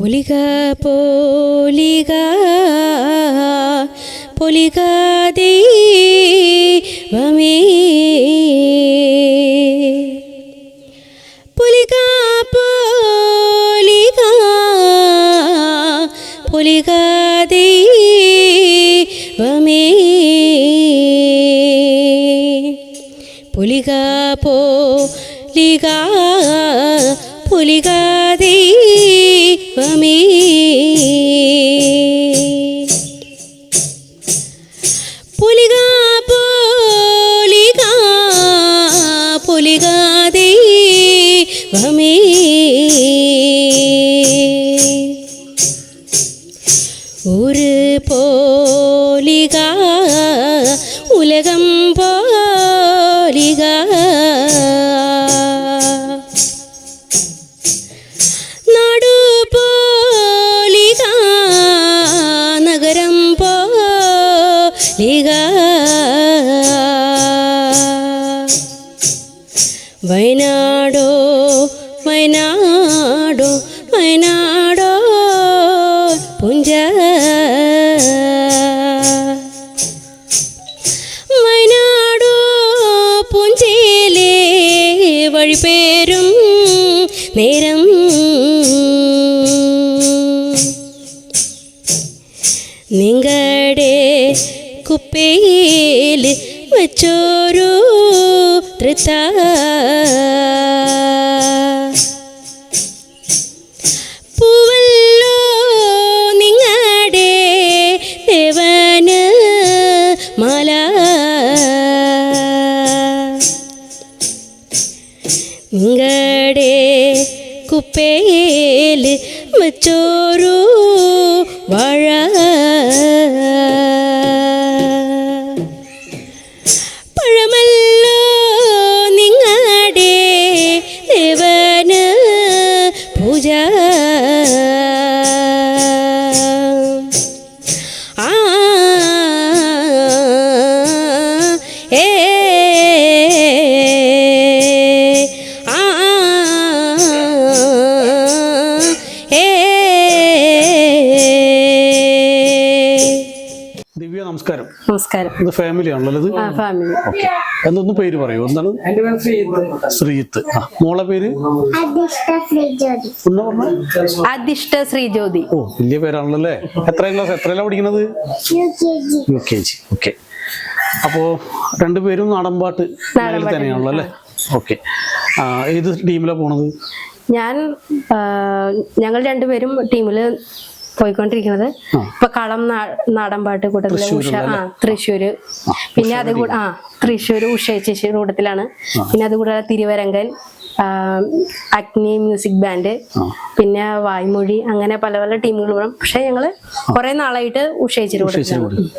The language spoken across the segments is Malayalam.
പൊലിക പോലിക പൊലിക ദൈവമേ. പൊലിക പോലിക പൊലിക ദൈവമേ. പൊലിക പോലിക പുലിക ദൈവമേ വയനാടോ വയനാടോ വയനാടോ പുഞ്ച. വയനാടോ പുഞ്ചയിലെ വഴിപേരും നേരം. നിങ്ങളുടെ കുപ്പയിൽ വെച്ചോരു തൃത്ത നിങ്ങളുടെ കുപ്പേൽ വെച്ചോരു വാഴ നമസ്കാരം. ഇത് ഫാമിലി ആണല്ലോ ഇത്? Family okay. എന്തൊന്ന് പേര് പറയൂ? എന്താണ്? ശ്രീജിത്ത്. ആ മോളെ പേര്? അധിഷ്ഠ ശ്രീജ്യോതി. ഓ വലിയ പേരാണല്ലോ അല്ലേ? എത്രയും ക്ലാസ്? എത്രയല്ല പഠിക്കുന്നത്? U K G okay. അപ്പോ രണ്ടുപേരും നാടൻപാട്ട് തന്നെയാണല്ലോ അല്ലേ? ഓക്കെ. ഏത് ടീമിലാണ് പോണത്? ഞാൻ ഞങ്ങൾ രണ്ടുപേരും ടീമിൽ പോയിക്കൊണ്ടിരിക്കുന്നത്. ഇപ്പൊ കളം നാടൻപാട്ട് കൂട്ടത്തിൽ ഉഷ ആ തൃശ്ശൂര്. പിന്നെ അത് കൂടെ ആ തൃശ്ശൂര് ഉഷ ചേച്ചി കൂട്ടത്തിലാണ്. പിന്നെ അത് കൂടാതെ തിരുവരങ്കൻ അഗ്നി മ്യൂസിക് ബാൻഡ് പിന്നെ വായ്മൊഴി അങ്ങനെ പല പല ടീമുകളും പക്ഷെ ഞങ്ങൾ കുറെ നാളായിട്ട് ഉഷ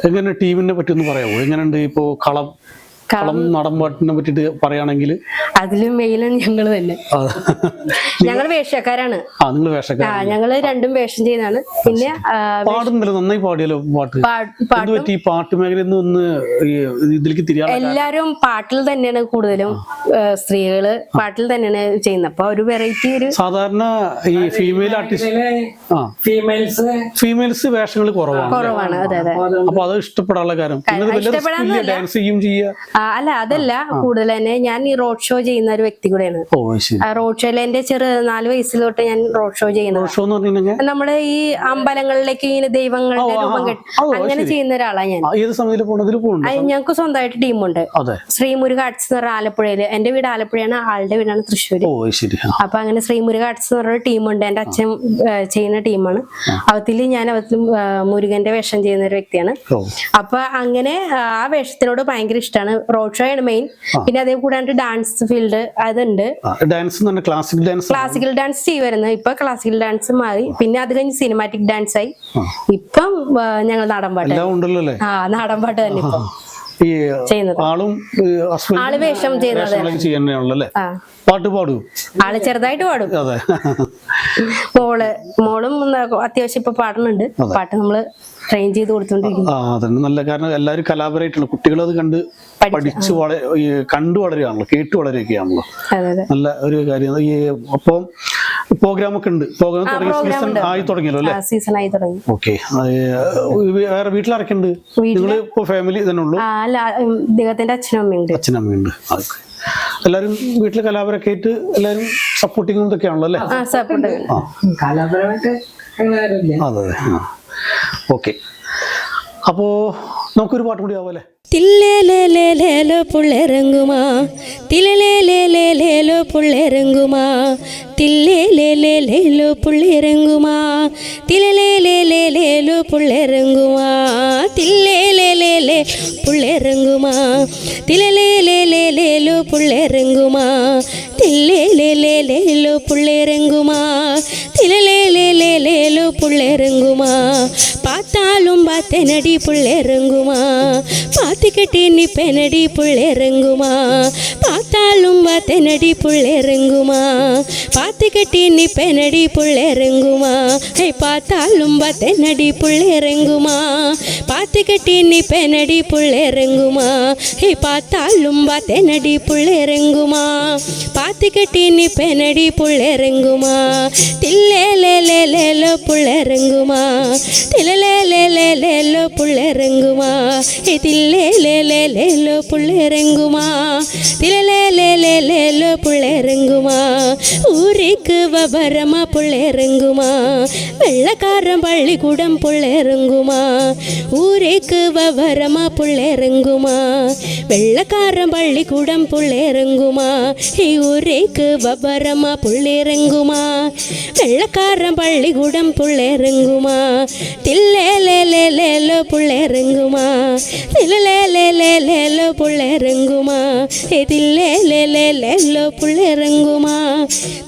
എങ്ങനെ ടീമിനെ പറ്റി ഒന്ന് പറയാമോ എങ്ങനെയുണ്ട് ഇപ്പോ കളം കളം നാടൻപാട്ടിനെ പറ്റിയിട്ട് പറയുകയാണെങ്കിൽ അതിലും മെയിലും ഞങ്ങൾ തന്നെ. ഞങ്ങൾ വേഷക്കാരാണ്. ആ നിങ്ങൾ വേഷക്കാരാണ്. ആ ഞങ്ങൾ രണ്ടും വേഷം ചെയ്യുന്നതാണ്. പിന്നെ പാടുന്നല്ലോ നന്നായി പാടിയല്ലോ പാട്ട്? പാട്ട് പറ്റി പാട്ട് മേഖലയിൽ നിന്ന് ഒന്ന് ഇതിലേക്ക് തിരിയാൻ എല്ലാരും പാട്ടിൽ തന്നെയാണ് കൂടുതലും സ്ത്രീകൾ പാട്ടിൽ തന്നെയാണ് ചെയ്യുന്നത്. അപ്പൊ ഒരു വെറൈറ്റി ഒരു സാധാരണ ഈ ഫീമെയിൽ ആർട്ടിസ്റ്റ് ഫീമെയിൽസ് ഫീമെയിൽസ് വേഷങ്ങൾ കുറവാണ്. കുറവാണ് അതെ അതെ. അപ്പൊ അത് ഇഷ്ടപ്പെടാനുള്ള ഇഷ്ടപ്പെടാനല്ല. ഡാൻസ് ചെയ്യും ചെയ്യുക അല്ല അതല്ല കൂടുതൽ തന്നെ ഞാൻ ഈ റോഡ് ഷോ ചെയ്യുന്ന ഒരു വ്യക്തി കൂടെയാണ്. റോഡ് ഷോയിൽ എന്റെ ചെറു നാല് വയസ്സിൽ തൊട്ട് ഞാൻ റോഡ് ഷോ ചെയ്യുന്നത് നമ്മുടെ ഈ അമ്പലങ്ങളിലേക്ക് ഇങ്ങനെ ദൈവങ്ങളുടെ രൂപം. കെട്ടി അങ്ങനെ ചെയ്യുന്ന ഒരാളാണ് ഞാൻ. ഞങ്ങൾക്ക് സ്വന്തമായിട്ട് ടീമുണ്ട്. ശ്രീമുരുക ആർട്സ് എന്ന് പറഞ്ഞ ആലപ്പുഴയിൽ. എന്റെ വീട് ആലപ്പുഴയാണ് ആളുടെ വീടാണ് തൃശ്ശൂര്. അപ്പൊ അങ്ങനെ ശ്രീമുരുക ആർട്സ് എന്ന് പറഞ്ഞ ടീമുണ്ട്. എന്റെ അച്ഛൻ ചെയ്യുന്ന ടീമാണ്. അവത്തിൽ ഞാൻ അവത്തിൽ മുരുകന്റെ വേഷം ചെയ്യുന്ന ഒരു വ്യക്തിയാണ്. അപ്പൊ അങ്ങനെ ആ, ആ വേഷത്തിനോട് ഭയങ്കര ഇഷ്ടമാണ് റോഡ് ഷോ ആണ് മെയിൻ പിന്നെ അതേ കൂടാണ്ട് ഡാൻസ് ഫീൽഡ് അതുണ്ട്. Dance classical classic dance classical dance ചെയ്യുമായിരുന്നു ഇപ്പൊ ക്ലാസിക്കൽ ഡാൻസ് മാറി. പിന്നെ അത് കഴിഞ്ഞ് സിനിമാറ്റിക് ഡാൻസ് ആയി. ഇപ്പം ഞങ്ങൾ നാടൻ പാട്ട് എല്ലാം ഉണ്ടല്ലോ അല്ലേ? ആ നാടൻപാട്ട് തന്നെ ഇപ്പൊ. ഈ ആളും ആൾ വേഷം ചെയ്യുന്നത് പാട്ട് പാടും ആൾ ചെറുതായിട്ട് പാടും. മോൾ മോളും അത്യാവശ്യം ഇപ്പൊ പാടുന്നുണ്ട്. പാട്ട് നമ്മൾ ട്രെയിൻ ചെയ്ത് കൊടുത്തോണ്ടിരിക്കുന്നു. ആ അതന്നെ നല്ല കാരണം എല്ലാവരും കലാപരമായിട്ടുള്ള കുട്ടികൾ അത് കണ്ട് പഠിച്ച് വള ഈ കണ്ടു വളരുകയാണല്ലോ കേട്ട് വളരുകയാണല്ലോ. നല്ല ഒരു കാര്യം. ഈ അപ്പം പ്രോഗ്രാം ഒക്കെ ഉണ്ട്. പ്രോഗ്രാം തുടങ്ങി program സീസൺ. ആയി തുടങ്ങിയല്ലോ അല്ലേ? സീസൺ ആയി തുടങ്ങി. ഓക്കെ വേറെ വീട്ടിലാരൊക്കെ ഉണ്ട് നിങ്ങൾ ഇപ്പോൾ ഫാമിലി തന്നെ ഉള്ളൂ? ആ അല്ല അമ്മയും ഉണ്ട്. അച്ഛനും അമ്മയുണ്ട് ഉണ്ട്. അതൊക്കെ എല്ലാവരും വീട്ടിലെ കലാപരമൊക്കെ ആയിട്ട് എല്ലാവരും സപ്പോർട്ടിങ്ങും ഇതൊക്കെയാണല്ലോ അല്ലേ? ആ സപ്പോർട്ട് ആ. കലാപരമായിട്ട് അങ്ങനെ ആരുമില്ല അതെ അതെ. ഓക്കെ അപ്പോ നമുക്കൊരു പാട്ട് കൂടി ആവാല്ലേ? തില്ലേലേലേലേലോ പുള്ളിറങ്ങുമാ തിലലേലേലേലേലോ പുള്ളിറങ്ങുമാ തില്ലേലേലേലേലോ പുള്ളിറങ്ങുമാ തിലലേലേലേലേലോ പുള്ളിറങ്ങുമാ തില്ലേലേലേലേ പുള്ളിറങ്ങുമാ തിലലേലേലേലേലോ പുള്ളിറങ്ങുമാ തില്ലേലേലേലേലോ പുള്ളിറങ്ങുമാ തിലലേലേലേലേലോ പുള്ളിറങ്ങുമാ பார்த்தாலும் பார்த்தனடி புள்ளிறங்குமா? பாத்தி கட்டி நிப்பனடி புள்ளிறங்குமா? பார்த்தாலும் பார்த்தனடி புள்ளிறங்குமா? பாத்தி கட்டி நிப்பனடி புள்ளிறங்குமா? ஐ பார்த்தாலும் பார்த்தனடி புள்ளிறங்குமா? பாத்தி கட்டி நிப்பனடி புள்ளிறங்குமா? ஐ பார்த்தாலும் பார்த்தனடி புள்ளிறங்குமா? பாத்தி கட்டி நிப்பனடி புள்ளிறங்குமா? தில்லேலேலேலேலோ புள்ளிறங்குமா? തിലലേലേലേലേലോ പുള്ളിറങ്ങുമാ തില്ലേലേലേലേലോ പുള്ളിറങ്ങുമാ തിലലേലേലേലേലോ പുള്ളിറങ്ങുമാ ഊരേക്ക് വബരമ പുള്ളിറങ്ങുമാ വെള്ളക്കാരൻ പള്ളിക്കൂടം പുള്ളിറങ്ങുമാ ഊരേക്ക് വബരമ പുള്ളിറങ്ങുമാ വെള്ളക്കാരൻ പള്ളിക്കൂടം പുള്ളിറങ്ങുമാ ഈ ഊരേക്ക് വബരമ പുള്ളിറങ്ങുമാ വെള്ളക്കാരൻ പള്ളിക്കൂടം പുള്ളിറങ്ങുമാ തില്ലേലേലേലേലോ പുള്ളിറങ്ങുമാ തില്ലേലേലേലേലോ പുള്ളിറങ്ങുമാ തില്ലേലേലേലേലോ പുള്ളിറങ്ങുമാ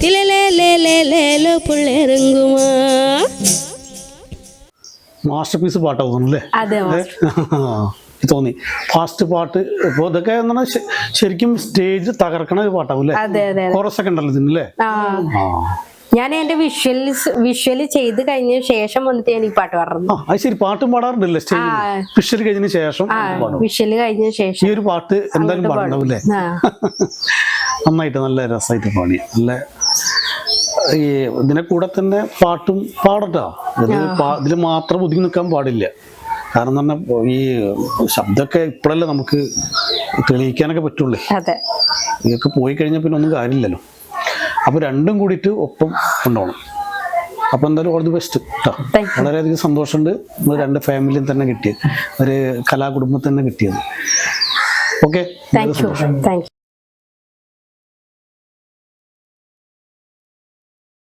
തില്ലേലേലേലേലോ പുള്ളിറങ്ങുമാ മാസ്റ്റർ പീസ് അല്ലേ എനിക്ക് തോന്നി ഫാസ്റ്റ് പാട്ട് ഇപ്പോൾ ഇതൊക്കെ ശരിക്കും സ്റ്റേജ് തകർക്കണ ഒരു പാട്ടാവും അല്ലേ അതെ അതെ കോറസ് ഒക്കെ ഉണ്ടല്ലോ ഇതിനല്ലേ ആ ഞാൻ എന്റെ വിഷ്വൽസ് വിഷ്വൽ ചെയ്ത് കഴിഞ്ഞ ശേഷം വന്നിട്ട് ഞാൻ ഈ പാട്ട് പാടുന്നു അത് ശരി. പാട്ടും പാടാറുണ്ടല്ലേ വിഷ്വൽ കഴിഞ്ഞ ശേഷം വിഷ്വൽ കഴിഞ്ഞ ശേഷം ഈ ഒരു പാട്ട് എന്തായാലും പാടണ്ടാവും അല്ലേ? ആ. നന്നായിട്ട് നല്ല രസമായിട്ട് പാടി. നല്ല ഈ ഇതിനെ കൂടെ തന്നെ പാട്ടും പാടട്ടോ. ഇത് ഇതിൽ മാത്രം ഒതുങ്ങി നിൽക്കാൻ പാടില്ല. കാരണം തന്നെ ഈ ശബ്ദമൊക്കെ ഇപ്പോഴല്ലേ നമുക്ക് തെളിയിക്കാനൊക്കെ പറ്റുള്ളൂ. ഇതൊക്കെ പോയി കഴിഞ്ഞാൽ പിന്നെ ഒന്നും കാര്യമില്ലല്ലോ. അപ്പൊ രണ്ടും കൂടിയിട്ട് ഒപ്പം കൊണ്ടുപോകണം അപ്പൊ എന്തായാലും ഓൾ ദി ബെസ്റ്റ് കേട്ടോ. വളരെയധികം സന്തോഷമുണ്ട് നമ്മൾ രണ്ട് ഫാമിലിയും തന്നെ കിട്ടിയത്. ഒരു കലാകുടുംബത്തിന് തന്നെ കിട്ടിയത്. Okay? Thank you thank you